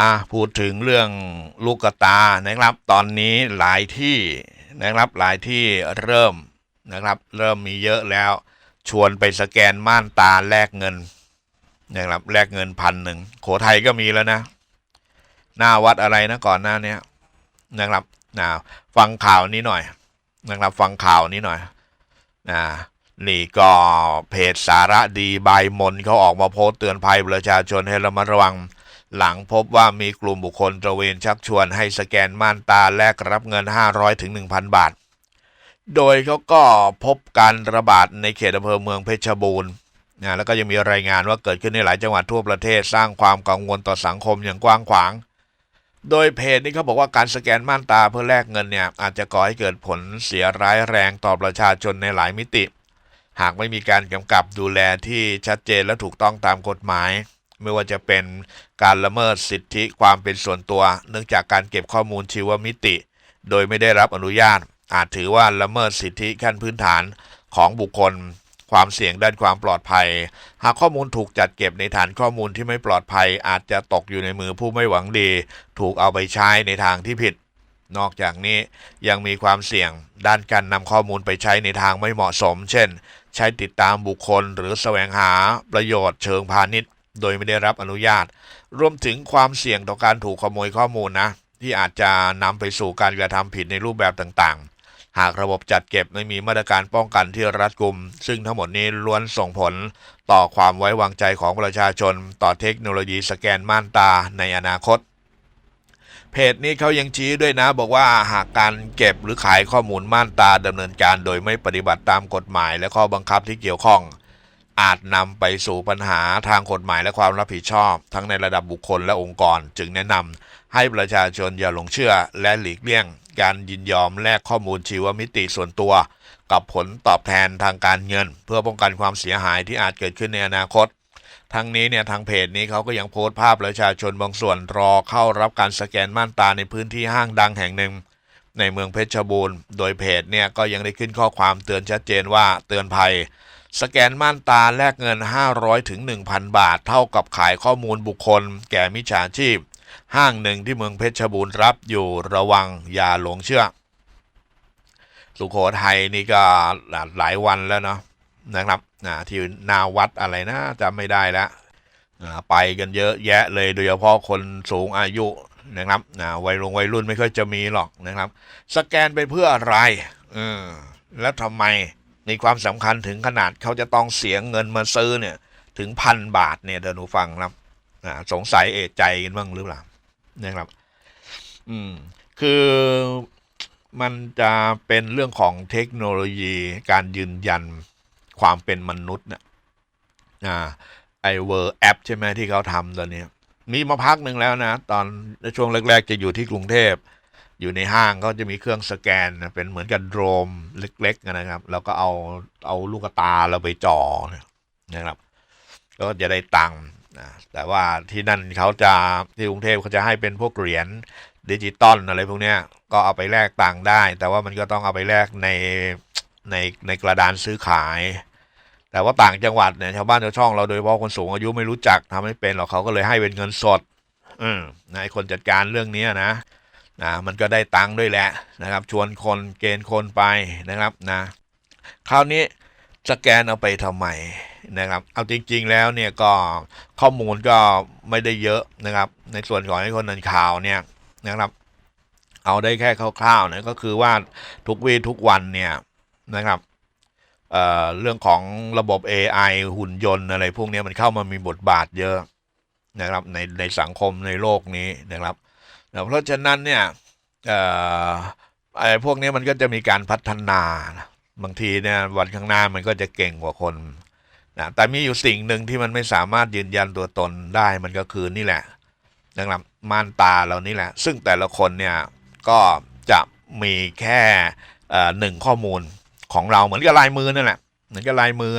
อะพูดถึงเรื่องลูกกระตานะครับ ตอนนี้หลายที่นะครับหลายที่เริ่มนะครับ เริ่มมีเยอะแล้ว ชวนไปสแกนม่านตาแลกเงินนะครับแลกเงินพันหนึ่งโขทัยก็มีแล้วนะ หน้าวัดอะไรนะก่อนหน้านี้นะครับนะฟังข่าวนี้หน่อยนะครับฟังข่าวนี้หน่อยนะนี่ก็เพจสาระดีใบมนเขาออกมาโพสต์เตือนภัยประชาชนให้ระมัดระวัง หลังพบว่ามีกลุ่มบุคคลตระเวนชักชวนให้สแกนม่านตาแลกรับเงิน 500ถึง1,000 บาท โดยเขาก็พบการระบาดในเขตอำเภอเมืองเพชรบูรณ์นะแล้วก็ยังมีรายงานว่าเกิดขึ้นในหลายจังหวัดทั่วประเทศสร้างความกังวลต่อสังคมอย่างกว้างขวาง โดยเพจนี้เขาบอกว่าการสแกนม่านตาเพื่อแลกเงินเนี่ยอาจจะก่อให้เกิดผลเสียร้ายแรงต่อประชาชนในหลายมิติ หากไม่มีการกำกับดูแลที่ชัดเจนและถูกต้องตามกฎหมาย ไม่ว่าจะเป็นการละเมิดสิทธิความเป็นส่วนตัว เนื่องจากการเก็บข้อมูลชีวมิติ โดยไม่ได้รับอนุญาต อาจถือว่าละเมิดสิทธิขั้นพื้นฐานของบุคคล ความเสี่ยงด้านความปลอดภัย หากข้อมูลถูกจัดเก็บในฐานข้อมูลที่ไม่ปลอดภัย อาจจะตกอยู่ในมือผู้ไม่หวังดี ถูกเอาไปใช้ในทางที่ผิด นอกจากนี้ยังมีความเสี่ยงด้านการนำข้อมูลไปใช้ในทางไม่เหมาะสม เช่น ใช้ติดตามบุคคลหรือแสวงหาประโยชน์เชิงพาณิชย์ โดยไม่ได้รับอนุญาต รวมถึงความเสี่ยงต่อการถูกขโมยข้อมูลนะ ที่อาจจะนำไปสู่การกระทำผิดในรูปแบบต่างๆ หากระบบจัดเก็บไม่มีมาตรการป้องกันที่รัดกุม ซึ่งทั้งหมดนี้ล้วนส่งผลต่อความไว้วางใจของประชาชน ต่อเทคโนโลยีสแกนม่านตาในอนาคตเพจนี้เขายังชี้ด้วยนะ บอกว่าหากการเก็บหรือขายข้อมูลม่านตาดำเนินการโดยไม่ปฏิบัติตามกฎหมาย และข้อบังคับที่เกี่ยวข้อง อาจนำไปสู่ปัญหาทางกฎหมายและความรับผิดชอบ ทั้งในระดับบุคคลและองค์กร จึงแนะนำให้ประชาชนอย่าหลงเชื่อและหลีกเลี่ยง การยินยอมแลกข้อมูลชีวมิติส่วนตัว กับผลตอบแทนทางการเงิน เพื่อป้องกันความเสียหายที่อาจเกิดขึ้นในอนาคต ทั้งนี้เนี่ยทางเพจนี้เขาก็ยังโพสต์ภาพประชาชนบางส่วนรอเข้ารับการสแกนม่านตาในพื้นที่ห้างดังแห่งหนึ่งในเมืองเพชรบูรณ์ โดยเพจเนี่ยก็ยังได้ขึ้นข้อความเตือนชัดเจนว่าเตือนภัย สแกนม่านตาแลกเงิน 500ถึง1,000 บาท เท่ากับขายข้อมูลบุคคล แก่มิจฉาชีพ ห้างหนึ่งที่เมืองเพชรบูรณ์รับอยู่ระวังอย่าหลงเชื่อ สุโขทัยนี่ก็หลายวันแล้วเนาะนะครับนะที่นาวัดอะไรนะจำไม่ได้แล้วไปกันเยอะแยะเลยโดยเฉพาะคนสูงอายุนะครับนะวัยรุ่นวัยรุ่นไม่ค่อยจะมีหรอกนะครับ สแกนไปเพื่ออะไรเออแล้วทำไม มีความสำคัญถึงขนาดเขาจะต้องเสียเงินมาซื้อเนี่ย ถึงพันบาทเนี่ยเดี๋ยวหนูฟังครับสงสัยเอะใจกันบ้างหรือเปล่านะครับ อืม คือมันจะเป็นเรื่องของเทคโนโลยีการยืนยันความเป็นมนุษย์นะอ่าไอเวอร์แอปใช่ไหมที่เขาทำตอนนี้มีมาพักหนึ่งแล้วนะ ตอนในช่วงแรก ๆ จะอยู่ที่กรุงเทพ อยู่ในห้างก็จะมีเครื่องสแกนเป็นเหมือนกับโดรมเล็กๆนะครับ แล้วก็เอาเอาลูกตาเราไปจ่อนะครับ ก็จะได้ตังค์แต่ว่าที่นั่นเขาจะที่กรุงเทพเขาจะให้เป็นพวกเหรียญดิจิตอลอะไรพวกเนี้ยก็เอาไปแลกตังค์ได้ แต่ว่ามันก็ต้องเอาไปแลกในในในกระดานซื้อขาย แต่ว่าต่างจังหวัดเนี่ยชาวบ้านชาวช่องเราโดยเฉพาะคนสูงอายุไม่รู้จักทำไม่เป็นหรอกเขาก็เลยให้เป็นเงินสด อืมนะไอ้คนจัดการเรื่องนี้นะ นะมันก็ได้ตังค์ด้วยแหละนะครับ ชวนคนเกณฑ์คนไปนะครับนะคราวนี้สแกนเอาไปทำไมนะครับ เอาจริงๆแล้วเนี่ยก็ข้อมูลก็ไม่ได้เยอะนะครับ ในส่วนของไอ้คนนันข่าวเนี่ยนะครับ เอาได้แค่คร่าวๆนะก็คือว่าทุกวีทุกวันเนี่ยนะครับเเรื่องของระบบ AI หุ่นยนต์อะไรพวกนี้มันเข้ามามีบทบาทเยอะนะครับในในสังคมในโลกนี้นะครับ เพราะฉะนั้นเนี่ยอไอ้พวกนี้มันก็จะมีการพัฒนานะบางทีเนี่ยวันข้างหน้ามันก็จะเก่งกว่าคนนะแต่มีอยู่สิ่งหนึ่งที่มันไม่สามารถยืนยันตัวตนได้มันก็คือนี่แหละนะครับม่านตาเรานี่แหละ ซึ่งแต่ละคนเนี่ยก็จะมีแค่หนึ่งข้อมูลของเราเหมือนกับลายมือนั่นแหละเหมือนกับลายมือ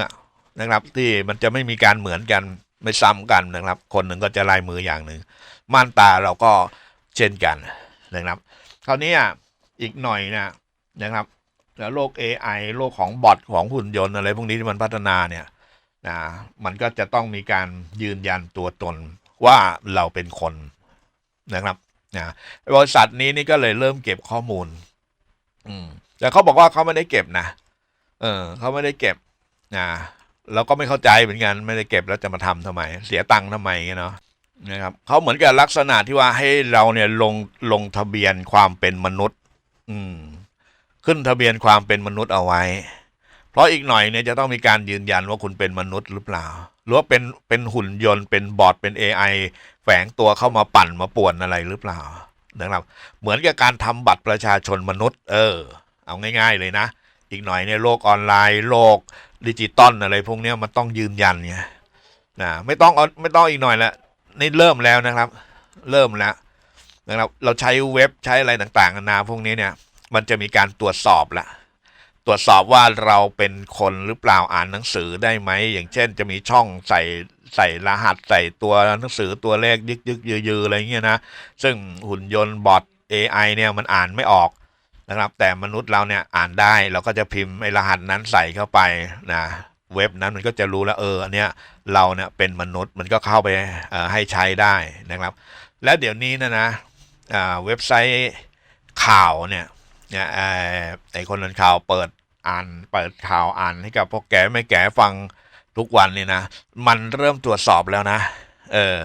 นะครับ ที่มันจะไม่มีการเหมือนกันไม่ซ้ำกันนะครับ คนหนึ่งก็จะลายมืออย่างหนึ่งม่านตาเราก็ เช่นกันนะครับคราวนี้อะอีกหน่อยนะนะครับ แล้วโลก AI โลกของบอทของหุ่นยนต์อะไรพวกนี้ที่มันพัฒนาเนี่ยนะมันก็จะต้องมีการยืนยันตัวตนว่าเราเป็นคนนะครับนะบริษัทนี้นี่ก็เลยเริ่มเก็บข้อมูล อืมแต่เขาบอกว่าเขาไม่ได้เก็บนะเออเขาไม่ได้เก็บนะเราก็ไม่เข้าใจเหมือนกัน ไม่ได้เก็บแล้วจะมาทำทำไม เสียตังค์ทำไมเนาะ นะครับเขาเหมือนกับลักษณะที่ว่าให้เราเนี่ยลงลงทะเบียนความเป็นมนุษย์ อืม ขึ้นทะเบียนความเป็นมนุษย์เอาไว้ เพราะอีกหน่อยเนี่ยจะต้องมีการยืนยันว่าคุณเป็นมนุษย์หรือเปล่า หรือว่าเป็นเป็นหุ่นยนต์เป็นบอทเป็น AI แฝงตัวเข้ามาปั่นมาป่วนอะไรหรือเปล่านะครับ เหมือนกับการทำบัตรประชาชนมนุษย์ เออ เอาง่าย ๆ เลยนะอีกหน่อยเนี่ยโลกออนไลน์โลกดิจิตอลอะไรพวกนี้มันต้องยืนยันไงนะไม่ต้องเอาไม่ต้องอีกหน่อยละ นี่เริ่มแล้วนะครับ เริ่มแล้วนะครับ เราใช้เว็บใช้อะไรต่างๆนานาพวกนี้เนี่ย มันจะมีการตรวจสอบละตรวจสอบว่าเราเป็นคนหรือเปล่าอ่านหนังสือได้ไหมอย่างเช่น จะมีช่องใส่ใส่รหัสใส่ตัวหนังสือตัวเลขยึกยึกยือยืออะไรเงี้ยนะซึ่งหุ่นยนต์บอท AI เนี่ยมันอ่านไม่ออกนะครับ แต่มนุษย์เราเนี่ยอ่านได้เราก็จะพิมพ์ไอ้รหัสนั้นใส่เข้าไปนะ เว็บนั้นมันก็จะรู้แล้วเอออันเนี้ยเราเนี่ยเป็นมนุษย์มันก็เข้าไปให้ใช้ได้นะครับ และเดี๋ยวนี้นะนะเว็บไซต์ข่าวเนี่ยเนี่ยไอ้คนนั้นข่าวเปิดอ่านเปิดข่าวอ่านให้กับพวกแกไม่แกฟังทุกวันนี่นะ มันเริ่มตรวจสอบแล้วนะ เออ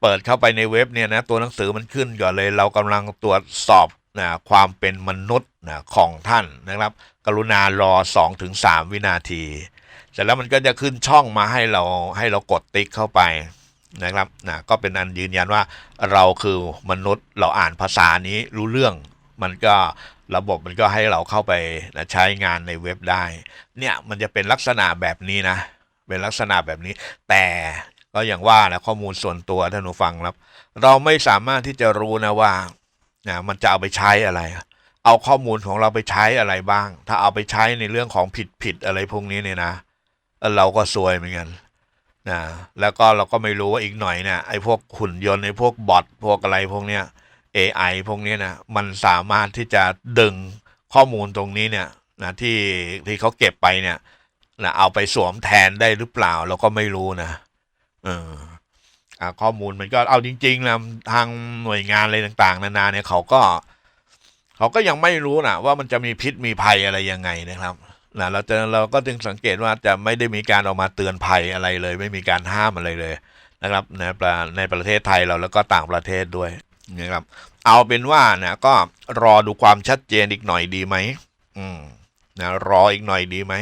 เปิดเข้าไปในเว็บเนี่ยนะ ตัวหนังสือมันขึ้นก่อนเลย เรากำลังตรวจสอบนะความเป็นมนุษย์นะของท่านนะครับ กรุณารอ2-3ถึง3วินาที เสร็จแล้วมันก็จะขึ้นช่องมาให้เราให้เรากดติ๊กเข้าไปนะครับนะก็เป็นอันยืนยันว่าเราคือมนุษย์เราอ่านภาษานี้รู้เรื่อง มันก็ระบบมันก็ให้เราเข้าไปนะใช้งานในเว็บได้ เนี่ยมันจะเป็นลักษณะแบบนี้นะ เป็นลักษณะแบบนี้ แต่ก็อย่างว่านะข้อมูลส่วนตัวท่านผู้ฟังครับ เราไม่สามารถที่จะรู้นะว่านะมันจะเอาไปใช้อะไร เอาข้อมูลของเราไปใช้อะไรบ้าง ถ้าเอาไปใช้ในเรื่องของผิดผิดอะไรพวกนี้เนี่ยนะเราก็ซวยเหมือนกันนะแล้วก็เราก็ไม่รู้ว่าอีกหน่อยเนี่ยไอ้พวกหุ่นยนต์ไอ้พวกบอทพวกอะไรพวกเนี้ย AI พวกนี้นะมันสามารถที่จะดึงข้อมูลตรงนี้เนี่ยนะที่ที่เขาเก็บไปเนี่ยนะเอาไปสวมแทนได้หรือเปล่า เราก็ไม่รู้นะเออข้อมูลมันก็เอาจริงๆนะทางหน่วยงานอะไรต่าง ๆ นานาเนี่ยเขาก็ เขาก็ยังไม่รู้นะว่ามันจะมีพิษมีภัยอะไรยังไงนะครับนะเราจะเราก็จึงสังเกตว่าจะไม่ได้มีการออกมาเตือนภัยอะไรเลย ไม่มีการห้ามอะไรเลยนะครับในประในประเทศไทยเราแล้วก็ต่างประเทศด้วยนะครับ เอาเป็นว่านะก็รอดูความชัดเจนอีกหน่อยดีไหมอืมนะรออีกหน่อยดีไหม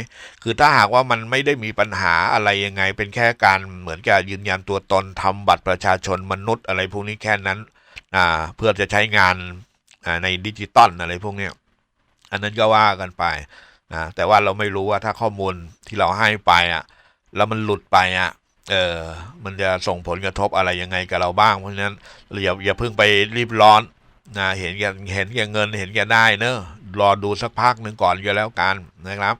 คือถ้าหากว่ามันไม่ได้มีปัญหาอะไรยังไง เป็นแค่การเหมือนกับยืนยันตัวตนทำบัตรประชาชนมนุษย์อะไรพวกนี้แค่นั้นอ่าเพื่อจะใช้งาน ในดิจิตอลอะไรพวกเนี้ยอันนั้นก็ว่ากันไปนะแต่ว่าเราไม่รู้ว่าถ้าข้อมูลที่เราให้ไปอะ แล้วมันหลุดไปอะเออมันจะส่งผลกระทบอะไรยังไงกับเราบ้าง เพราะฉะนั้นอย่าอย่าเพิ่งไปรีบร้อนนะเห็นแก่เห็นแก่เงินเห็นแก่ได้เนอะรอดูสักพักหนึ่งก่อนก็แล้วกันนะครับ